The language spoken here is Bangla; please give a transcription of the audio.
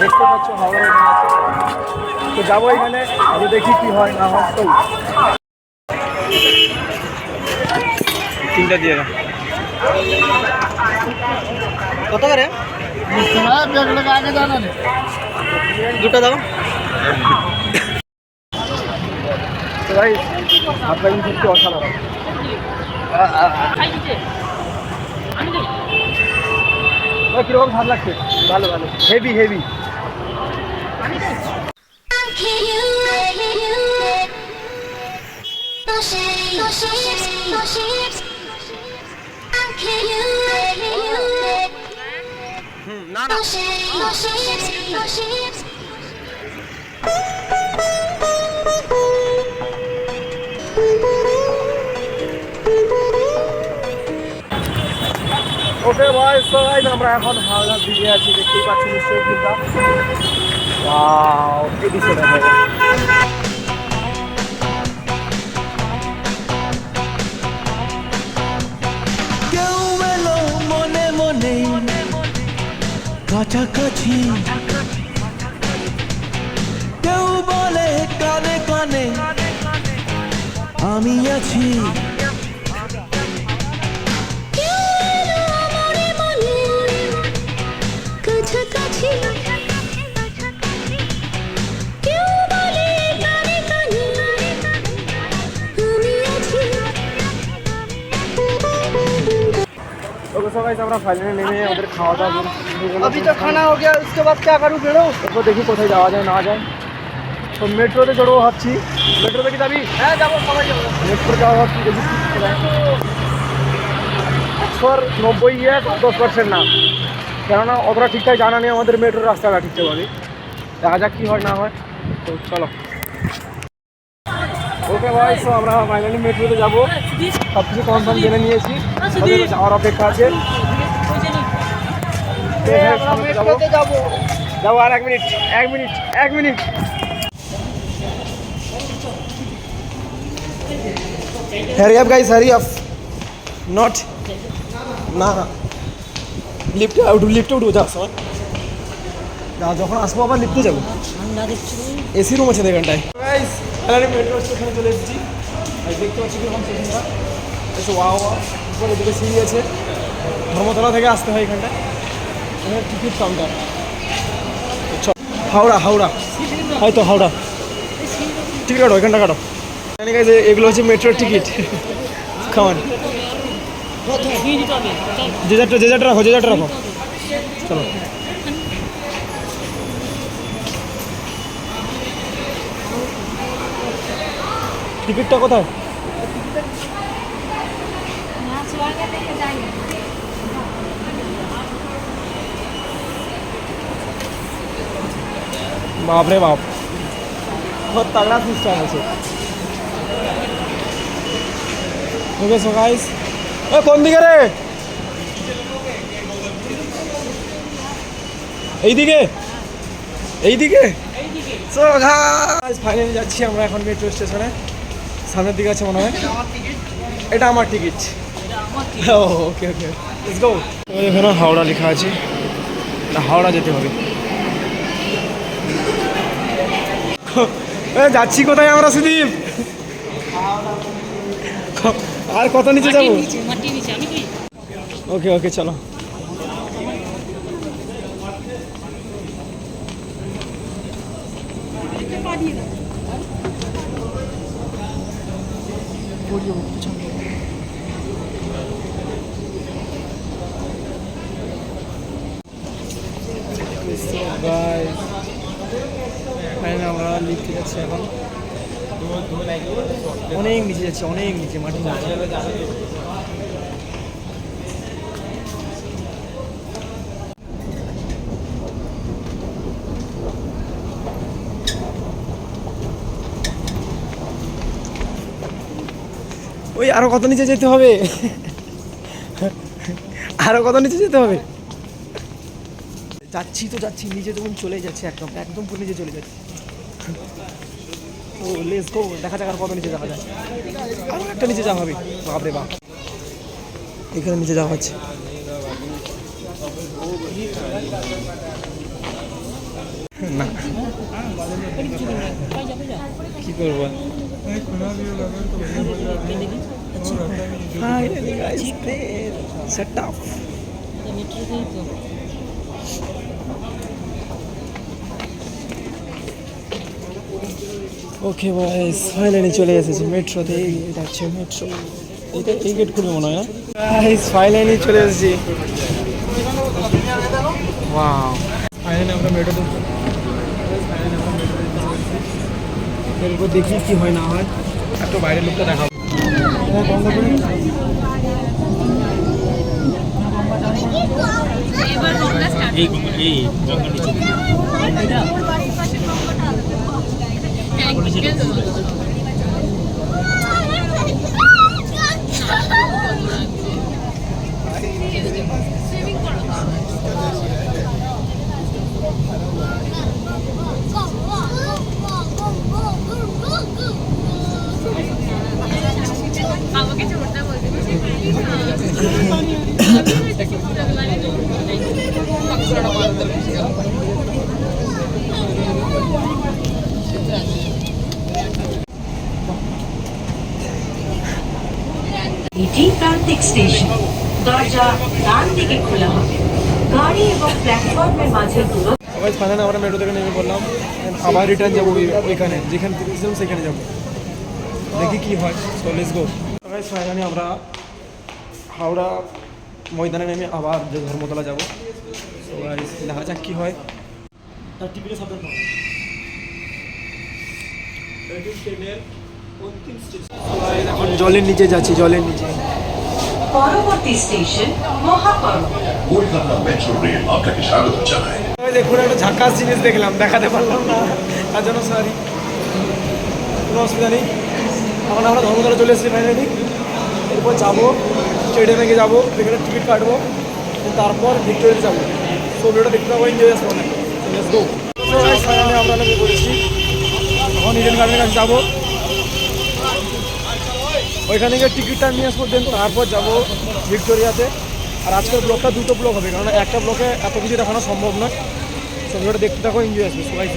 দেখতে পাচ্ছ হাওড়া তো যাব এখানে আগে দেখি কি হয় না হয়। তো তিনটা দিয়ে কত করে? দুটো দাও। তো ভাই আপনার কিন্তু অসাধারণ। কীরকম ভালো লাগছে ভালো ভালো হেভি হেভি না না ওকে ভাই, সবাই, আমরা এখন হাওড়ার দিকে আছি, দেখতেই পাচ্ছি নিশ্চয়ই কিন্তু এই দৃশ্যটা কাছাকাছি। কেউ বলে কানে কানে, আমি আছি। ओके सो गाइस আমরা ফাইনালি নেমে ওদের খাওয়া দাওয়া শুরু করে अभी तो खाना हो गया उसके बाद क्या करूँ बेड़ो এরপর দেখি কোথায় যাওয়া যায় না যায় তো মেট্রোতে চড়বো ভাবছি মেট্রোতে কি যাবি হ্যাঁ যাবো সবাই যাবো মেট্রো যাওয়া ভাবছি দেখি কি করা যায়। একশোর নব্বই ইয়ে দশ পার্সেন্ট না কেননা অতটা ঠিকঠাক জানা নেই আমাদের মেট্রোর রাস্তাটা ঠিকঠাকভাবে দেখা যাক কী হয় না হয় তো চলো ওকে ভাই তো আমরা ফাইনালি মেট্রোতে যাব। সব কিছু কনফার্ম জেনে নিয়েছি। আমাদের যাওয়ার অপেক্ষা আছে। তো এখানে সামনে যাব। মেট্রোতে যাব। যাব আর এক মিনিট এক মিনিট এক minute. Hurry up guys hurry up not না না। লিফটে উঠু লিফটে উঠবো যা সবাই যা যখন আসব আবার লিফটে যাব। এসি রুম আছে এখানটায় এখানে মেট্রো স্টেশনে চলে এসেছি। আর দেখতে পাচ্ছি কীরকম স্টেশনটা। এসে ওয়া ওয়া উপরে দিকে সিঁড়ি আছে। ধর্মতলা থেকে আসতে হয় এখানটায় এখানে টিকিট কাউন্টার। হাওড়া হাওড়া। হয়তো হাওড়া। টিকিট কাটো, এখানটা কাটো। জানি যে এগুলো হচ্ছে মেট্রোর টিকিট। খাওয়ান যে যারটা যে যারটা রাখো, যে যারটা রাখো। চলো। টিকিটটা কোথায়? বাপ রে বাপ। বহুত তাগড়া সিস্টেম আছে গাইস কোন দিকে রে? এইদিকে? এইদিকে? সো ফাইনালি যাচ্ছি আমরা এখন মেট্রো স্টেশনে সামনের দিকে আছে মনে হয়। এটা আমার ticket okay okay let's go এখানে হাওড়া লেখা আছে। হাওড়া যেতে হবে। যাচ্ছি কোথায় আমরা সুদীপ? আর কত নিচে যাব? ওকে ওকে চলো। ফাইনালি আমরা লিফটে যাচ্ছি এখন অনেক নিচে যাচ্ছি অনেক নিচে মাটি ওই আরও কত নিচে যেতে হবে? আরও কত নিচে যেতে হবে? যাচ্ছি তো যাচ্ছি, নিচে তখন চলে যাচ্ছে, একদম একদম পুরো নিচে চলে যাচ্ছে। ও লেস দেখা যাক আর নিচে যাওয়া যায়। আরও একটা নিচে যাওয়া হবে। বাপরে বাপ। এখানে নিচে যাওয়া হচ্ছে। না। কি করব? Finally, guys, there. Set up. ওকে বয়স ফাইনালি চলে এসেছি মেট্রোতে এটা হচ্ছে মেট্রো এটা এই গেট খুলবে মনে হয় না গাইস ফাইনালি চলে এসেছি ওয়াও ফাইনালি আমরা মেট্রোতে এরপর দেখি কি হয় না হয়। একটু বাইরের লোকটা দেখাবো বন্ধ করে এটি প্রান্তিক স্টেশন। দরজা ডান দিকে খোলা হবে। গাড়ি এবং প্ল্যাটফর্মের মাঝে দূরত্ব। সবাই ফাইনালি আমরা মেট্রো থেকে নেমে পড়লাম। আবার রিটার্ন যাব ওই- ওইখানে। যেখানে থেকে সেখানে যাব। দেখি কি হয়। তো লেটস গো সবাই ফাইনালি আমরা হাওড়া ময়দানে নেমে আবার যে ধর্মতলা যাব। সবাই দেখা যাক কি হয়। তার টিকিটে সাবধান এখন জলের নিচে যাচ্ছি জলের নিচে। পরবর্তী স্টেশন কলকাতা মেট্রো রেল আপনাকে স্বাগত জানায় দেখুন একটা ঝাকাস জিনিস দেখলাম দেখাতে পারলাম না। তার জন্য সরি কোনো অসুবিধা নেই। এখন আমরা ধর্মতলা চলে এসেছি ফাইনালি এরপর যাব স্টেডিয়ামে গিয়ে যাব সেখানে টিকিট কাটবো তারপর ভিক্টোরিয়াতে যাব। সো ভিডিওটা দেখতে পাবো এনজয় আসব না ফাইনালি আমরা নেমে পড়েছি এখন ইডেন গার্ডেনের কাছে যাব। ওইখানে গিয়ে টিকিটটা নিয়ে আসব দেন তারপর যাব ভিক্টোরিয়াতে। আর আজকের ব্লকটা দুটো ব্লক হবে কারণ একটা ব্লকে এত কিছু দেখানো সম্ভব নয়। সো ভিডিওটা দেখতে থাকো এনজয় আসবে। সবাই